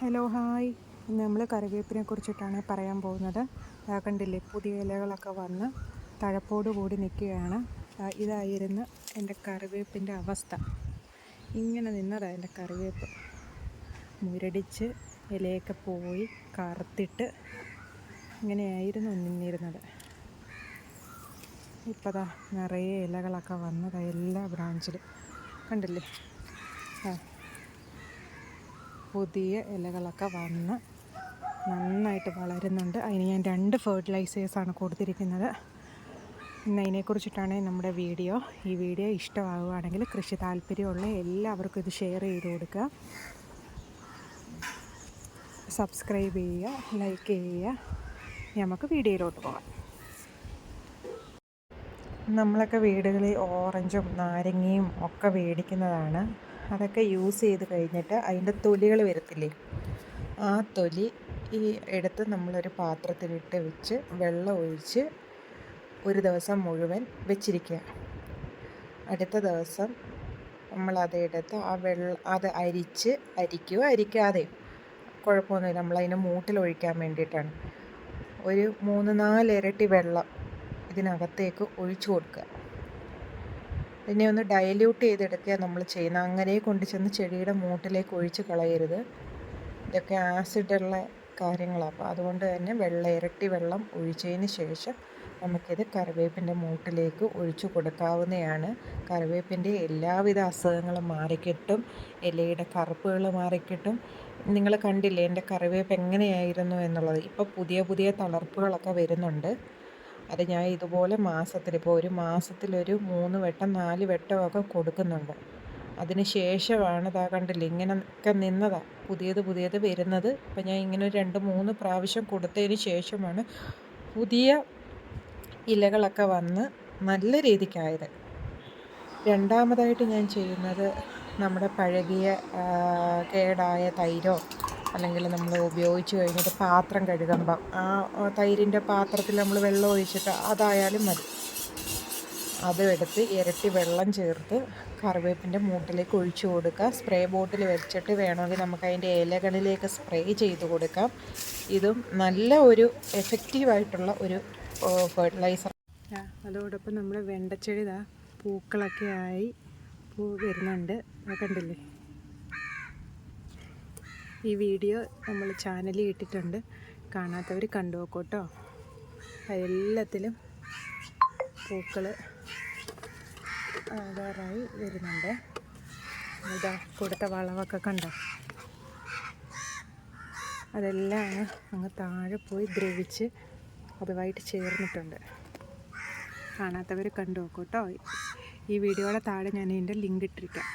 Hello hi ഇന്ന് നമ്മൾ കറിവേപ്പിനെ കുറിച്ചിട്ടാണ് പറയാൻ പോകുന്നത്. കണ്ടില്ലേ പുതിയ ഇലകളൊക്കെ വന്ന് തഴപ്പോട് കൂടി നിൽക്കുകയാണ്. ഇതായിരുന്നു എന്റെ കറിവേപ്പിന്റെ അവസ്ഥ. ഇങ്ങനെ നിന്നതാണ് എന്റെ കറിവേപ്പ്. മുരടിച്ച് ഇലയൊക്കെ പോയി കറുത്തിട്ട് ഇങ്ങനെയായിരുന്നു നിന്നിരുന്നത്. ഇപ്പതാ നിറയെ ഇലകളൊക്കെ വന്നതാ എല്ലാ ബ്രാഞ്ചിലും കണ്ടില്ലേ? ആ പുതിയ ഇലകളൊക്കെ വന്ന് നന്നായിട്ട് വളരുന്നുണ്ട്. അതിന് ഞാൻ രണ്ട് ഫെർട്ടിലൈസേഴ്സാണ് കൊടുത്തിരിക്കുന്നത്. ഇന്ന് അതിനെക്കുറിച്ചിട്ടാണ് നമ്മുടെ വീഡിയോ. ഈ വീഡിയോ ഇഷ്ടമാവുകയാണെങ്കിൽ കൃഷി താല്പര്യമുള്ള എല്ലാവർക്കും ഇത് ഷെയർ ചെയ്ത് കൊടുക്കുക. സബ്സ്ക്രൈബ് ചെയ്യുക ലൈക്ക് ചെയ്യുക. നമുക്ക് വീഡിയോയിലോട്ട് പോകാം. നമ്മളൊക്കെ വീടുകളിൽ ഓറഞ്ചും നാരങ്ങയും ഒക്കെ മേടിക്കുന്നതാണ്. അതൊക്കെ യൂസ് ചെയ്ത് കഴിഞ്ഞിട്ട് അതിന്റെ തൊലികൾ വരത്തില്ലേ? ആ തൊലി ഈ എടുത്ത് നമ്മളൊരു പാത്രത്തിലിട്ട് വെച്ച് വെള്ളം ഒഴിച്ച് ഒരു ദിവസം മുഴുവൻ വെച്ചിരിക്കുക. അടുത്ത ദിവസം നമ്മൾ അതെടുത്ത് ആ വെള്ളം അത് അരിച്ച് അരിക്കുക അരിക്കാതെ. കുഴപ്പമൊന്നുമില്ല. നമ്മളതിന് മൂട്ടിൽ ഒഴിക്കാൻ വേണ്ടിയിട്ടാണ്. ഒരു മൂന്ന് നാല് ഇരട്ടി വെള്ളം ഇതിനകത്തേക്ക് ഒഴിച്ചു കൊടുക്കുക. ഇതിനെ ഒന്ന് ഡയല്യൂട്ട് ചെയ്തെടുക്കുക നമ്മൾ ചെയ്യുന്നത്. അങ്ങനെ കൊണ്ട് ചെന്ന് ചെടിയുടെ മൂട്ടിലേക്ക് ഒഴിച്ച് കളയരുത്. ഇതൊക്കെ ആസിഡുള്ള കാര്യങ്ങളാണ് അപ്പോൾ അതുകൊണ്ട് തന്നെ വെള്ളം ഇരട്ടി വെള്ളം ഒഴിച്ചതിന് ശേഷം നമുക്കിത് കറിവേപ്പിന്റെ മൂട്ടിലേക്ക് ഒഴിച്ചു കൊടുക്കാവുന്നതാണ്. കറിവേപ്പിന്റെ എല്ലാവിധ അസുഖങ്ങളും മാറിക്കിട്ടും. ഇലയുടെ കറുപ്പുകൾ മാറിക്കിട്ടും. നിങ്ങൾ കണ്ടില്ലേ? എന്റെ കറിവേപ്പ് എങ്ങനെയായിരുന്നു എന്നുള്ളത്. ഇപ്പോൾ പുതിയ പുതിയ തളർപ്പുകളൊക്കെ വരുന്നുണ്ട്. അത് ഞാൻ ഇതുപോലെ മാസത്തിൽ ഇപ്പോൾ ഒരു മാസത്തിലൊരു മൂന്ന് വട്ടം നാല് വട്ടമൊക്കെ കൊടുക്കുന്നുണ്ട്. അതിന് ശേഷമാണ് ഇതാ കണ്ടില്ല ഇങ്ങനെയൊക്കെ നിന്നതാണ് പുതിയത് പുതിയത് വരുന്നത്. അപ്പം ഞാൻ ഇങ്ങനെ രണ്ട് മൂന്ന് പ്രാവശ്യം കൊടുത്തതിന് ശേഷമാണ് പുതിയ ഇലകളൊക്കെ വന്ന് നല്ല രീതിക്കായത്. രണ്ടാമതായിട്ട് ഞാൻ ചെയ്യുന്നത് നമ്മുടെ പഴകിയ കേടായ തൈരോ അല്ലെങ്കിൽ നമ്മൾ ഉപയോഗിച്ച് കഴിഞ്ഞിട്ട് പാത്രം കഴുകുമ്പം ആ തൈരിന്റെ പാത്രത്തിൽ നമ്മൾ വെള്ളം ഒഴിച്ചിട്ട് അതായാലും മതി. അതും എടുത്ത് ഇരട്ടി വെള്ളം ചേർത്ത് കറിവേപ്പിന്റെ മൂട്ടിലേക്ക് ഒഴിച്ചു കൊടുക്കുക സ്പ്രേ ബോട്ടിൽ വെച്ചിട്ട് വേണമെങ്കിൽ നമുക്ക് അതിന്റെ ഇലകളിലേക്ക് സ്പ്രേ ചെയ്ത് കൊടുക്കാം. ഇതും നല്ല ഒരു എഫക്റ്റീവായിട്ടുള്ള ഒരു ഫെർട്ടിലൈസർ അതോടൊപ്പം നമ്മുടെ വെണ്ടച്ചെടി പൂക്കളൊക്കെ ആയി പൂ വരുന്നുണ്ട്. കണ്ടില്ലേ? ഈ വീഡിയോ നമ്മൾ ചാനലിൽ ഇട്ടിട്ടുണ്ട്. കാണാത്തവർ കണ്ടു നോക്കൂട്ടോ എല്ലാത്തിലും പൂക്കൾ ആകാറായി വരുന്നുണ്ട്. ഇതാ കൊടുത്ത വളമൊക്കെ കണ്ടോ? അതെല്ലാം അങ്ങ് താഴെ പോയി ദ്രവിച്ച് അതുമായിട്ട് ചേർന്നിട്ടുണ്ട്. കാണാത്തവർ കണ്ടു നോക്കൂട്ടോ ഈ വീഡിയോയുടെ താഴെ ഞാൻ ഇതിന്റെ ലിങ്ക് ഇട്ടിരിക്കാം.